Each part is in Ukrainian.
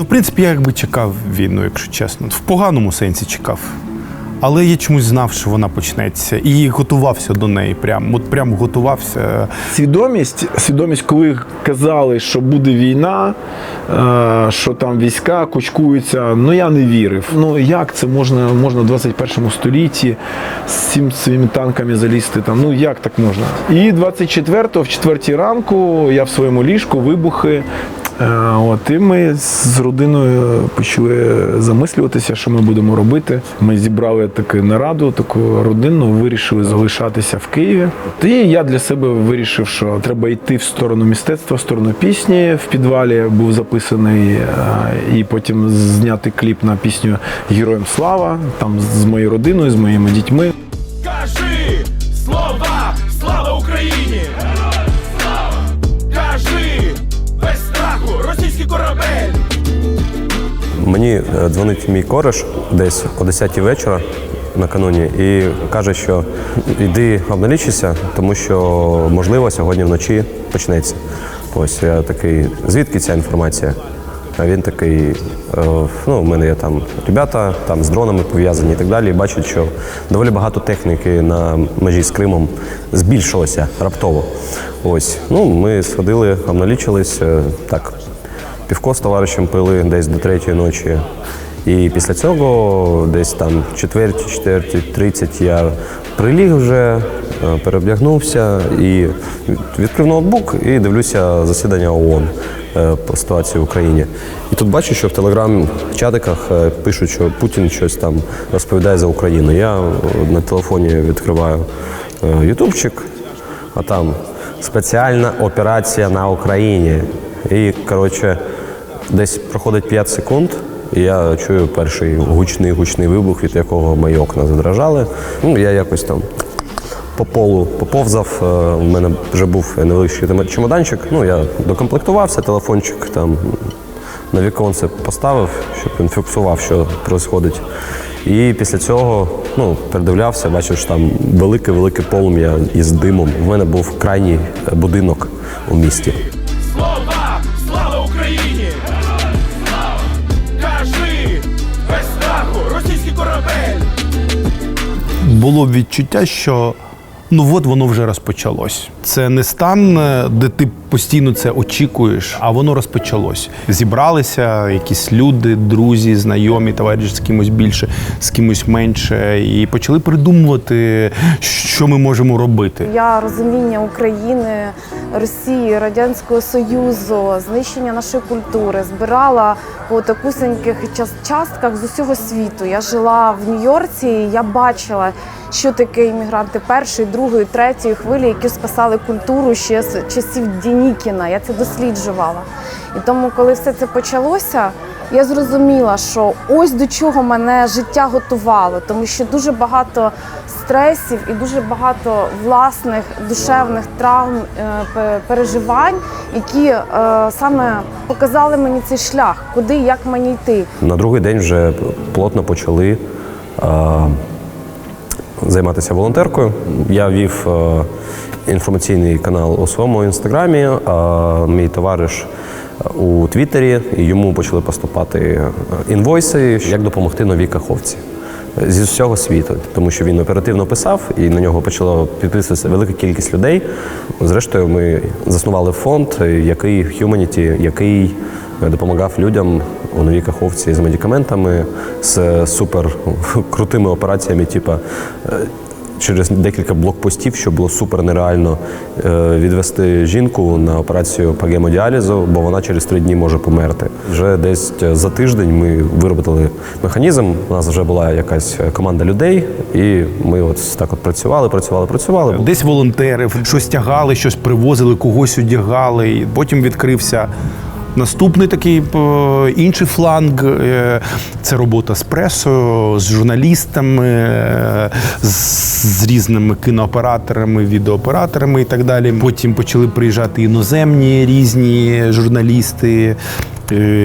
Ну, в принципі, я якби чекав війну, якщо чесно. В поганому сенсі чекав. Але я чомусь знав, що вона почнеться, і готувався до неї. Прям, от прям готувався. Свідомість, свідомість, коли казали, що буде війна, е, що там війська кучкуються, ну я не вірив. Ну як це можна, можна в 21 столітті з цим своїми танками залізти? Там, ну як так можна? І 24-го, в 4 ранку, я в своєму ліжку, вибухи. Е, От, і ми з родиною почали замислюватися, що ми будемо робити. Ми зібрали таку нараду, таку родинну, вирішили залишатися в Києві. І я для себе вирішив, що треба йти в сторону мистецтва, в сторону пісні. В підвалі був записаний е, і потім зняти кліп на пісню Героям слава там з моєю родиною, з моїми дітьми. Кажи слова, Мені е, дзвонить мій кореш десь о 10 вечора накануні і каже, що йди обналічуйся, тому що можливо сьогодні вночі почнеться. Ось я такий, звідки ця інформація? А він такий, е, ну, у мене є там ребята, там з дронами пов'язані і так далі. І бачать, що доволі багато техніки на межі з Кримом збільшилося раптово. Ось, ну, ми сходили, обналічились, е, так, півко з товаришем пили десь до третьої ночі. І після цього, десь там четвертій, четвертій, тридцять я приліг вже, е, перевдягнувся і відкрив ноутбук і дивлюся засідання ООН е, по ситуації в Україні. І тут бачу, що в телеграм-чатиках е, пишуть, що Путін щось там розповідає за Україну. Я на телефоні відкриваю ютубчик, а там спеціальна операція на Україні. І, коротше, десь проходить 5 секунд, і я чую перший гучний гучний вибух, від якого мої окна задрожали. Ну, я якось там по полу поповзав. Е, У мене вже був невеличкий чемоданчик. Ну, я докомплектувався, телефончик там на віконце поставив, щоб він фіксував, що відбувається. І після цього ну, передивлявся, бачив, що там велике-велике полум'я із димом. У мене був крайній е, будинок у місті. Було відчуття, що ну от воно вже розпочалось. Це не стан, е, де ти постійно це очікуєш, а воно розпочалось. Зібралися якісь люди, друзі, знайомі, товариші з кимось більше, з кимось менше, і почали придумувати, що ми можемо робити. Я розуміння України, Росії, Радянського Союзу, знищення нашої культури збирала по такусеньких час- частках з усього світу. Я жила в Нью-Йорці, я бачила, що таке іммігранти першої, другої, третьої хвилі, які спасали культуру ще з часів Дінікіна. Я це досліджувала. І тому, коли все це почалося, я зрозуміла, що ось до чого мене життя готувало, тому що дуже багато стресів і дуже багато власних душевних травм, е, переживань, які е, саме показали мені цей шлях, куди як мені йти. На другий день вже плотно почали е, займатися волонтеркою. Я вів е, інформаційний канал у своєму інстаграмі, а мій товариш у Твіттері, і йому почали поступати е, інвойси, як допомогти новій каховці. Зі всього світу, тому що він оперативно писав, і на нього почало підписуватися велика кількість людей. Зрештою, ми заснували фонд, який Humanity, який допомагав людям у новій каховці з медикаментами, з супер крутими операціями, типу е, через декілька блокпостів, що було супер нереально е, відвести жінку на операцію по гемодіалізу, бо вона через три дні може померти. Вже десь за тиждень ми виробили механізм. У нас вже була якась команда людей, і ми от так от працювали, працювали, працювали. Десь волонтери щось тягали, щось привозили, когось одягали. Потім відкрився наступний такий е, інший фланг. Е, Це робота з пресою, з журналістами, е, з, різними кінооператорами, відеооператорами і так далі. Потім почали приїжджати іноземні різні журналісти.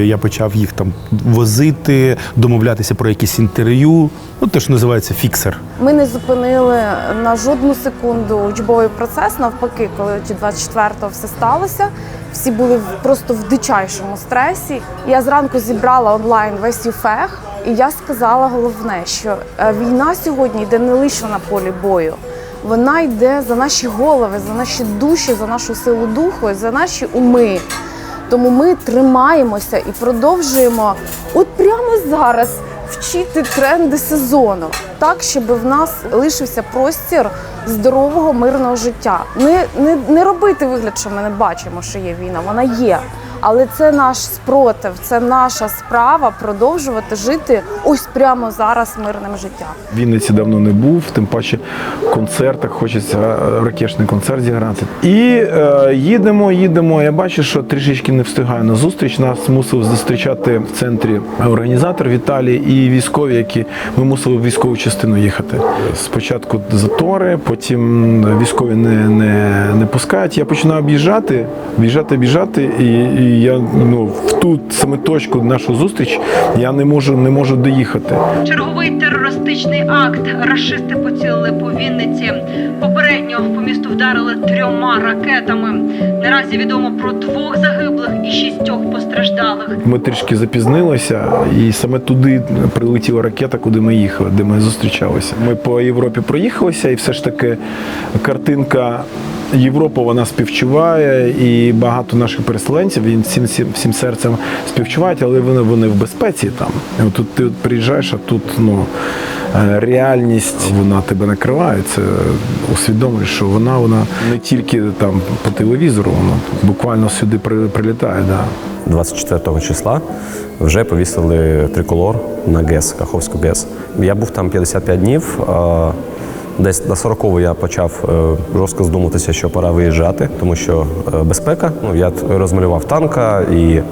Я почав їх там возити, домовлятися про якісь інтерв'ю. Ну, те, що називається фіксер. Ми не зупинили на жодну секунду учбовий процес. Навпаки, коли 24-го все сталося, всі були просто в дичайшому стресі. Я зранку зібрала онлайн весь ЮФЕХ, і я сказала головне, що е, війна сьогодні йде не лише на полі бою. Вона йде за наші голови, за наші душі, за нашу силу духу, за наші уми. Тому ми тримаємося і продовжуємо от прямо зараз вчити тренди сезону, так щоб в нас лишився простір здорового мирного життя. Не, не, не робити вигляд, що ми не бачимо, що є війна. Вона є. Але це наш спротив, це наша справа продовжувати жити ось прямо зараз мирним життям. Вінниці давно не був, тим паче в концертах хочеться е, ракешний концерт зіграти. І е, їдемо, їдемо. Я бачу, що трішечки не встигаю на зустріч. Нас мусив зустрічати в центрі організатор Віталій і військові, які ми мусили в військову частину їхати. Спочатку затори, потім військові не, не, не пускають. Я починаю об'їжджати, об'їжджати, об'їжджати, і, і я ну в ту саме точку нашу зустріч я не можу не можу доїхати. Черговий терористичний акт. Рашисти поцілили по Вінниці. Попередньо по місту вдарили трьома ракетами. Наразі відомо про двох загиблих і шістьох постраждалих. Ми трішки запізнилися, і саме туди прилетіла ракета, куди ми їхали, де ми зустрічалися. Ми по Європі проїхалися, і все ж таки картинка. Європа вона співчуває, і багато наших переселенців він всім, всім, всім серцем співчувають, але вони, вони в безпеці там. Тут ти приїжджаєш, а тут ну, е, реальність вона тебе накриває. Це усвідомлюєш, що вона, вона не тільки там по телевізору, вона буквально сюди при- прилітає. Да. 24 числа вже повісили триколор на ГЕС, Каховську ГЕС. Я був там 55 днів. Десь на 40 я почав е, жорстко здуматися, що пора виїжджати, тому що е, безпека. Ну я розмалював танка, і е,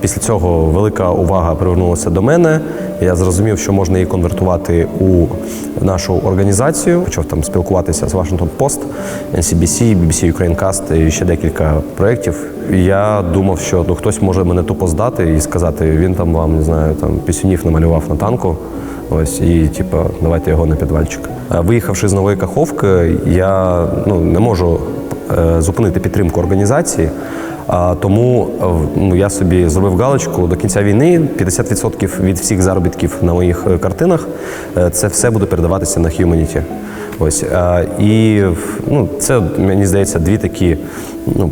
після цього велика увага привернулася до мене. Я зрозумів, що можна її конвертувати у нашу організацію. Почав там спілкуватися з Washington Post, NCBC, BBC Ukrainecast і ще декілька проєктів. Я думав, що ну хтось може мене тупо здати і сказати, він там вам не знаю, там пісюнів намалював на танку. Ось і типу, давайте його на підвальчик. Е, Виїхавши з нової каховки, я ну не можу е, зупинити підтримку організації. А тому е, ну, я собі зробив галочку до кінця війни. 50% від всіх заробітків на моїх картинах це все буде передаватися на Humanity. Ось і ну, це мені здається дві такі, ну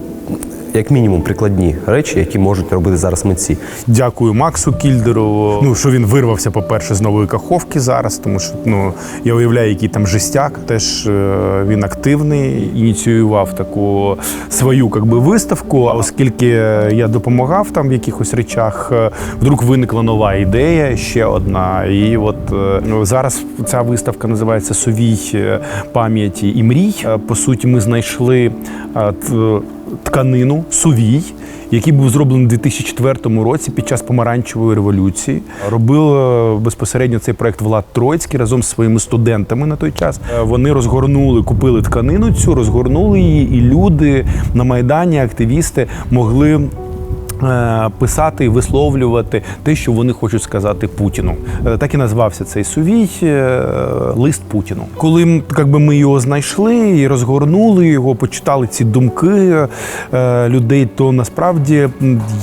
як мінімум, прикладні речі, які можуть робити зараз митці. Дякую Максу Кільдеру. Ну що він вирвався, по-перше, з нової каховки зараз, тому що ну я уявляю, який там жестяк. Теж е, він активний, ініціював таку свою как би, виставку. А оскільки я допомагав там в якихось речах, е, вдруг виникла нова ідея, ще одна. І от е, ну, зараз ця виставка називається Совій пам'яті і мрій. По суті, ми знайшли тканину сувій, який був зроблений у 2004 році під час помаранчевої революції. Робив е, безпосередньо цей проект Влад Троїцький разом з своїми студентами на той час. Е, Вони розгорнули, купили тканину цю, розгорнули її, і люди на майдані, активісти могли. Е, Писати і висловлювати те, що вони хочуть сказати Путіну. Е, Так і назвався цей сувій е, лист Путіну. Коли м, как би, ми його знайшли і розгорнули його, почитали ці думки людей, то насправді,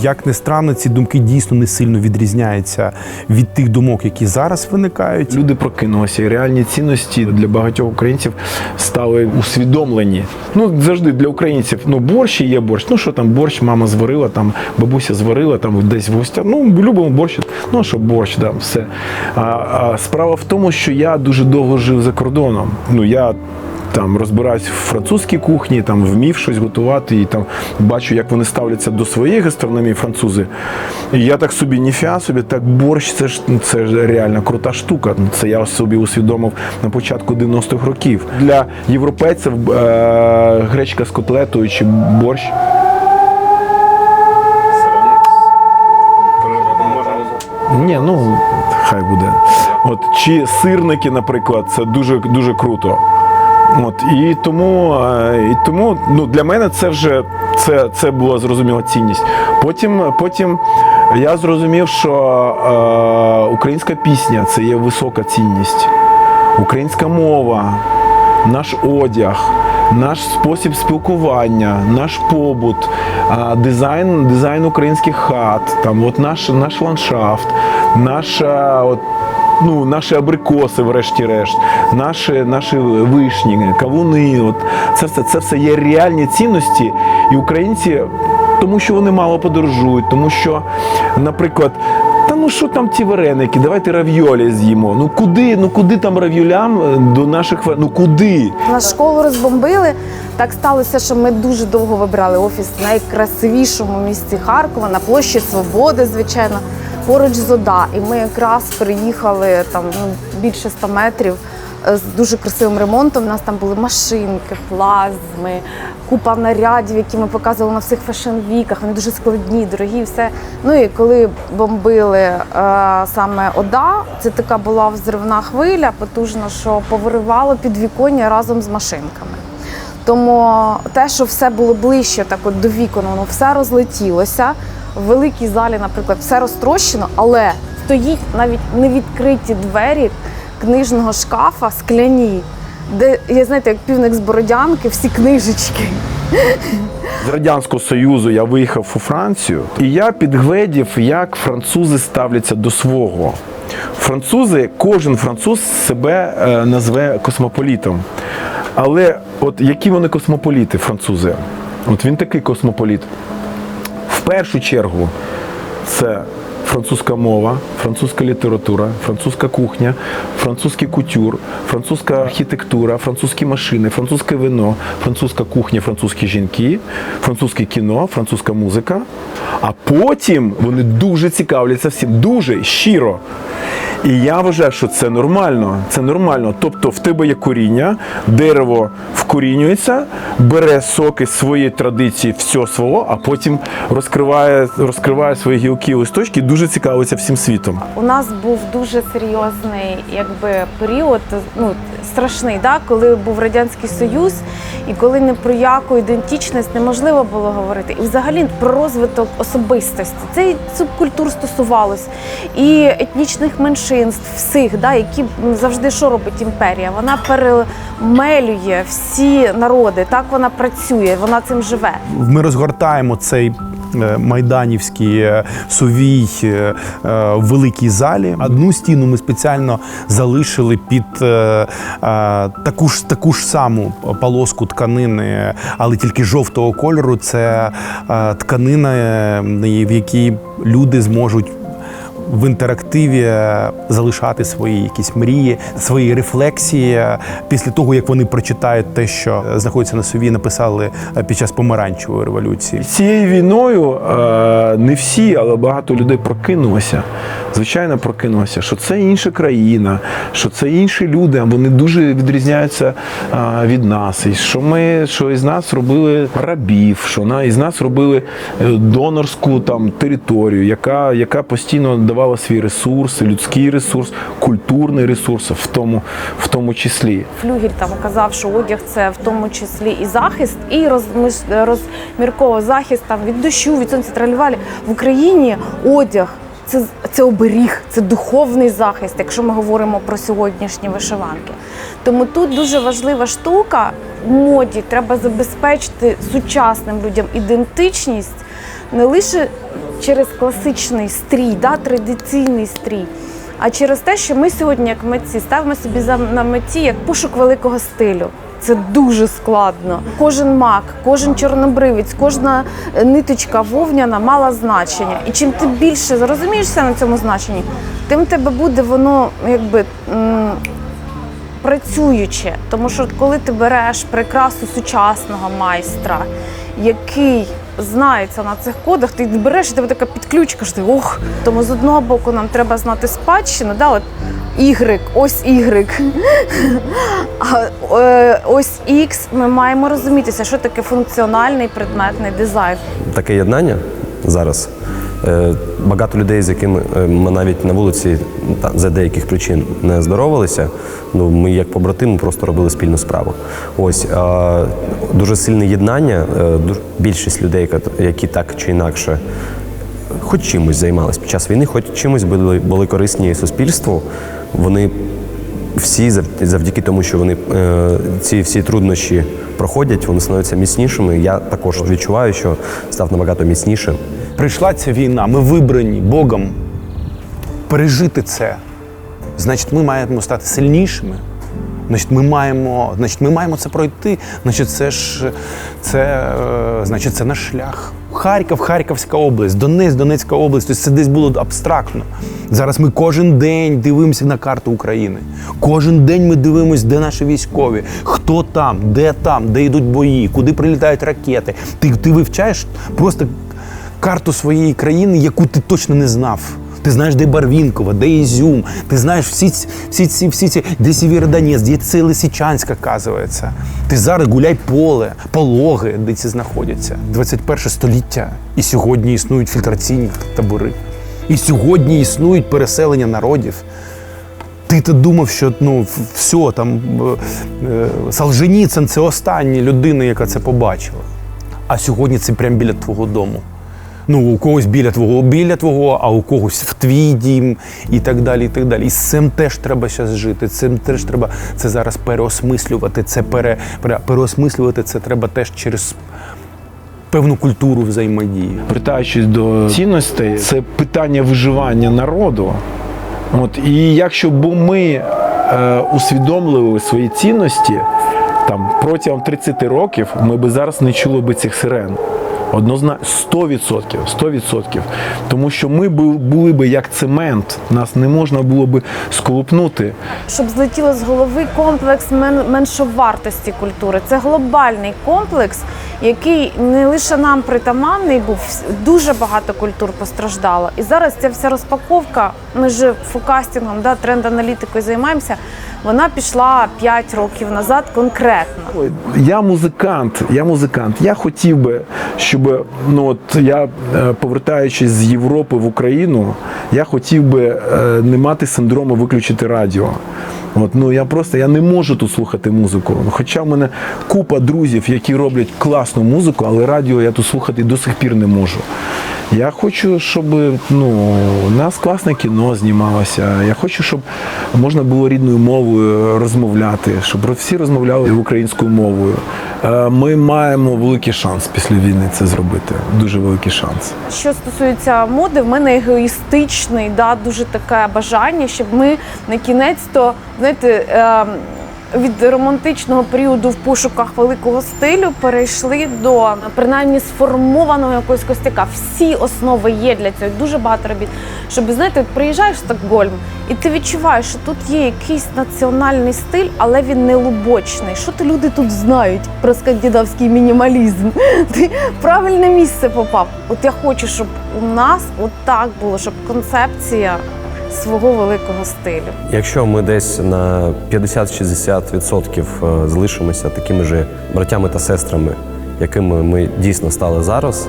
як не странно, ці думки дійсно не сильно відрізняються від тих думок, які зараз виникають. Люди прокинулися, і реальні цінності для багатьох українців стали усвідомлені. Ну завжди для українців ну борщ і є борщ. Ну що там борщ, мама зварила, там бабуся зварила, там десь в гостях. Ну любимо борщ. Ну що борщ, там все. А, а справа в тому, що я дуже довго жив за кордоном. Ну я. Там розбираюсь в французькій кухні, там вмів щось готувати, і там бачу, як вони ставляться до своєї гастрономії, французи. І я так собі ніфіа собі, так борщ, це ж це ж реально крута штука. Це я собі усвідомив на початку 90-х років. Для європейців е- гречка з котлетою чи борщ. Ні, ну хай буде. От чи сирники, наприклад, це дуже дуже круто. От і тому, е, і тому ну, для мене це вже це, це була зрозуміла цінність. Потім, потім я зрозумів, що е, українська пісня це є висока цінність. Українська мова, наш одяг, наш спосіб спілкування, наш побут, дизайн, дизайн українських хат, там, от наш, наш ландшафт, наша. От, Ну, наші абрикоси, врешті-решт, наші, наші вишні, кавуни. От це все, це все є реальні цінності, і українці, тому що вони мало подорожують, тому що, наприклад, ну що там ті вареники, давайте равйолі з'їмо. Ну куди, ну куди там рав'юлям е, до наших ну куди? Нас школу розбомбили. Так сталося, що ми дуже довго вибрали офіс в найкрасивішому місці Харкова на площі Свободи, звичайно, поруч з ОДА. І ми якраз приїхали там ну, більше 100 метрів з дуже красивим ремонтом. У нас там були машинки, плазми, купа нарядів, які ми показували на всіх фешн-віках. Вони дуже складні, дорогі, все. Ну і коли бомбили е, саме ОДА, це така була взривна хвиля, потужна, що повиривало підвіконня разом з машинками. Тому те, що все було ближче так от до вікон, воно все розлетілося. В великій залі, наприклад, все розтрощено, але стоїть навіть невідкриті двері книжного шкафа скляні, де я знаєте, як півник з бородянки, всі книжечки. З Радянського Союзу я виїхав у Францію, і я підгледів, як французи ставляться до свого. Французи, кожен француз себе е, назве космополітом. Але от які вони космополіти, французи? От він такий космополіт. В першу чергу це французька мова, французька література, французька кухня, французький кутюр, французька архітектура, французькі машини, французьке вино, французька кухня, французькі жінки, французьке кіно, французька музика. А потім вони дуже цікавляться всім, дуже щиро. І я вважаю, що це нормально. Це нормально. Тобто в тебе є коріння, дерево вкорінюється, бере соки своєї традиції, все свого, а потім розкриває, розкриває свої гілки листочки дуже цікавиться всім світом. У нас був дуже серйозний якби, період, ну, страшний, да? коли був Радянський Союз, і коли не про яку ідентичність неможливо було говорити. І взагалі про розвиток особистості. Це субкультур стосувалось, і етнічних меншинств, всіх, да? які завжди що робить імперія? Вона перемелює всі народи, так вона працює, вона цим живе. Ми розгортаємо цей е, майданівський е, сувій е, великій залі. Одну стіну ми спеціально залишили під таку ж таку ж саму полоску тканини, але тільки жовтого кольору. Це тканина, в якій люди зможуть. В інтерактиві е, залишати свої якісь мрії, свої рефлексії е, після того, як вони прочитають те, що е, знаходиться на сові, написали під час помаранчевої революції. Цією війною не всі, але багато людей прокинулося. Звичайно, прокинулося, що це інша країна, що це інші люди, вони дуже відрізняються від нас. І що ми, що із нас робили рабів, що на із нас робили донорську там територію, яка, яка постійно давала свій ресурс, людський ресурс, культурний ресурс, в тому, в тому числі. Флюгель там казав, що одяг це в тому числі і захист, і розмірково захист там від дощу, від сонця тралювалі. В Україні одяг. Це, це оберіг, це духовний захист, якщо ми говоримо про сьогоднішні вишиванки. Тому тут дуже важлива штука в моді. Треба забезпечити сучасним людям ідентичність не лише через класичний стрій, да, традиційний стрій, а через те, що ми сьогодні, як митці, ставимо собі на меті як пошук великого стилю. Це дуже складно. Кожен мак, кожен чорнобривець, кожна е, ниточка вовняна мала значення. І чим ти більше зрозумієшся на цьому значенні, тим тебе буде воно якби працююче. Тому що коли ти береш прикрасу сучасного майстра, який знається на цих кодах, ти береш і тебе така підключка, що ти ох. Тому з одного боку нам треба знати спадщину, да, от Y, ось Y. А е, ось X ми маємо розумітися, що таке функціональний предметний дизайн. таке єднання зараз. Е, Багато людей, з якими е, ми навіть на вулиці за деяких причин не здоровалися. Ну ми як побратими просто робили спільну справу. Ось дуже сильне єднання. е, Більшість людей, які так чи інакше хоч чимось займалися під час війни, хоч чимось були, були корисні суспільству. Вони всі зав- завдяки тому, що вони ці всі труднощі проходять, вони становляться міцнішими. Я також відчуваю, що став набагато міцнішим. Прийшла ця війна, ми вибрані Богом пережити це. Значить, ми маємо стати сильнішими. Значить, ми маємо, значить, ми маємо це пройти. Значить, це ж це, е, значить, це наш шлях. Харків, Харківська область, Донець, Донецька область. Тобто це десь було абстрактно. Зараз ми кожен день дивимося на карту України. Кожен день ми дивимося, де наші військові, хто там, де там, де йдуть бої, куди прилітають ракети. Ти, ти вивчаєш просто карту своєї країни, яку ти точно не знав. Ти знаєш, де Барвінкова, де Ізюм, ти знаєш всі, ці- всі, ці, всі ці, де Сєвєродонець, де це Лисичанськ, оказується. Ти зараз гуляй поле, пологи, де ці знаходяться. 21 століття. І сьогодні існують фільтраційні табори. І сьогодні існують переселення народів. Ти то думав, що ну все там е, е, Солженіцин це остання людина, яка це побачила. А сьогодні це прямо біля твого дому. Ну, у когось біля твого, біля твого, а у когось в твій дім і так далі. І так далі. І з цим теж треба зараз жити. Цим теж треба це зараз переосмислювати. Це пере, пере, переосмислювати це треба теж через певну культуру взаємодії. Вертаючись до цінностей, це питання виживання народу. От, і якщо б ми е, усвідомлювали свої цінності там, протягом 30 років, ми б зараз не чули б цих сирен. Однозначно 100%, 100%. Тому що ми бу- були б як цемент, нас не можна було б сколупнути. щоб злетіло з голови комплекс мен- меншовартості культури. Це глобальний комплекс, який не лише нам притаманний був, дуже багато культур постраждало. І зараз ця вся розпаковка, ми ж фокастингом, да, тренд-аналітикою займаємося. Вона пішла 5 років назад конкретно. Я музикант, я музикант. Я хотів би, щоб ну от я е, повертаючись з Європи в Україну, я хотів би е, не мати синдрому виключити радіо. От, ну я просто я не можу тут слухати музику. Хоча в мене купа друзів, які роблять класну музику, але радіо я тут слухати до сих пір не можу. Я хочу, щоб ну, у нас класне кіно знімалося. Я хочу, щоб можна було рідною мовою розмовляти, щоб всі розмовляли українською мовою. Е, Ми маємо великий шанс після війни це зробити. Дуже великий шанс. Що стосується моди, в мене егоїстичний, да, дуже таке бажання, щоб ми на кінець то знаєте. ем, від романтичного періоду в пошуках великого стилю перейшли до принаймні сформованого якогось костяка. Всі основи є для цього, дуже багато робіт. Щоб знаєте, приїжджаєш в Стокгольм, і ти відчуваєш, що тут є якийсь національний стиль, але він не лубочний. Що то люди тут знають про скандинавський мінімалізм? Ти правильне місце попав. От я хочу, щоб у нас от так було, щоб концепція свого великого стилю. Якщо ми десь на 50-60% е, залишимося такими же братями та сестрами, якими ми дійсно стали зараз,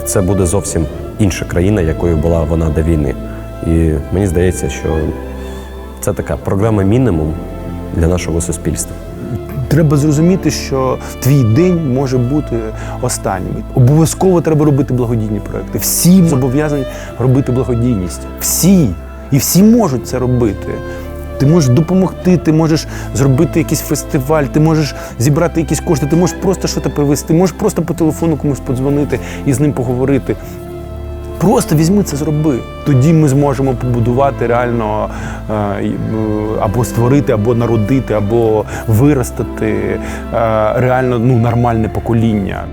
то це буде зовсім інша країна, якою була вона до війни. І мені здається, що це така програма мінімум для нашого суспільства. Треба зрозуміти, що твій день може бути останнім. Обов'язково треба робити благодійні проекти. Всі зобов'язані робити благодійність. Всі. І всі можуть це робити. Ти можеш допомогти, ти можеш зробити якийсь фестиваль, ти можеш зібрати якісь кошти, ти можеш просто щось привезти, ти можеш просто по телефону комусь подзвонити і з ним поговорити. Просто візьми це зроби. Тоді ми зможемо побудувати реально е, е, або створити, або народити, або виростити е, реально ну, нормальне покоління.